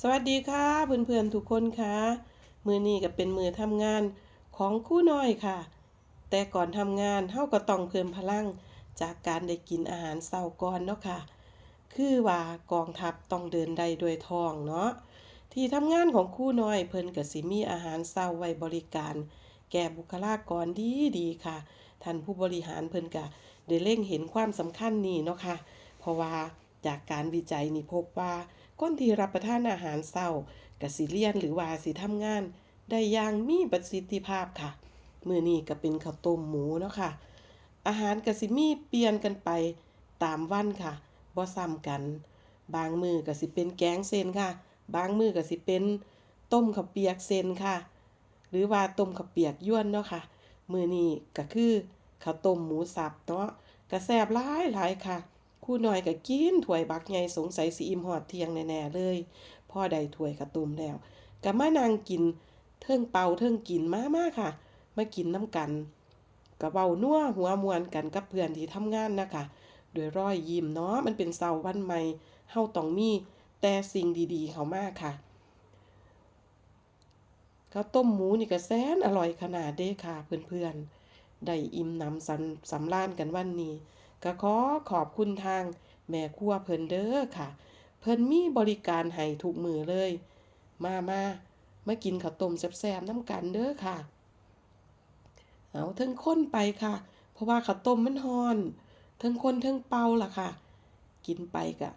สวัสดีค่ะเพื่อนๆทุกคนค่ะมือนี้ก็เป็นมือทำงานของคู่น้อยค่ะ แต่ก่อนทำงานเฮาก็ต้องเพิ่มพลังจากการได้กินอาหารเช้าก่อนเนาะค่ะ คือว่ากองทัพต้องเดินได้ด้วยทองเนาะที่ทำงานของคู่น้อยเพิ่นก็สิมีอาหารเช้าไว้บริการ แก่บุคลากรดีดีๆค่ะท่านผู้บริหารเพิ่นก็ได้เล็งเห็นความสำคัญนี้เนาะค่ะ เพราะว่า จากการวิจัยนี่พบว่าคนที่รับประทานอาหารเช้าก็สิเรียนหรือว่าสิทำงาน ได้อย่างมีประสิทธิภาพค่ะ มื้อนี้ก็เป็นข้าวต้มหมูเนาะค่ะ อาหารก็สิมีเปลี่ยนกันไปตามวันค่ะบ่ซ้ำกัน บางมือก็สิเป็นแกงเส้นค่ะ บางมือก็สิเป็นต้มข้าวเปียกเส้นค่ะ หรือว่าต้มข้าวเปียกย้วนเนาะค่ะ มือนี้ก็คือข้าวต้มหมูสับเนาะก็แซบหลายหลายค่ะ คู่น้อยก็กินถ้วยบักใหญ่สงสัยสิอิ่มฮอดเที่ยงแน่ๆเลยพ่อได้ถ้วยข้าวต้มแล้วก็มานั่งกินเทิงเป่าเทิงกินมาๆค่ะ มากินน้ำกันก็เว้านัวหัวมวนกันกับเพื่อนที่ทำงานนะคะด้วยรอยยิ้มเนาะมันเป็นเสาวันใหม่เฮาต้องมีแต่สิ่งดีๆเขามากค่ะข้าวต้มหมูนี่ก็แสนอร่อยขนาดเด้ค่ะเพื่อนๆ ได้อิ่มหนำสำสำราญกันวันนี้ ก็ขอขอบคุณทางแม่ครัวเพิ่นเด้อค่ะ เพิ่นมีบริการให้ทุกมือเลย มามามากินข้าวต้มแซ่บๆน้ำกันเด้อค่ะ เอาเทิงข้นไปค่ะ เพราะว่าข้าวต้มมันฮอนเทิงข้นเทิงเป่าล่ะค่ะ กินไปกะ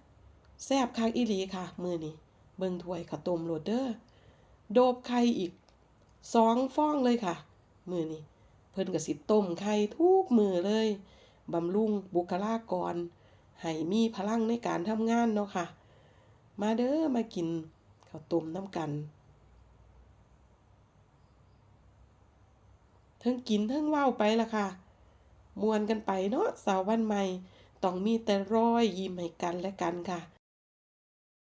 แซ่บคักอีหลีค่ะ มือนี้เบิ่งถ้วยข้าวต้มโลดเด้อโดบไข่อีกสองฟองเลยค่ะ มือนี้เพิ่นก็สิต้มไข่ทุกมือเลย บำรุงบุคลากรให้มีพลังในการทำงานเนาะค่ะ มาเด้อมากินข้าวต้มน้ำกันเทิงกินเทิงเว้าไปล่ะค่ะ มวนกันไปเนาะสาววันใหม่ ต้องมีแต่รอยยิ้มให้กันและกันค่ะ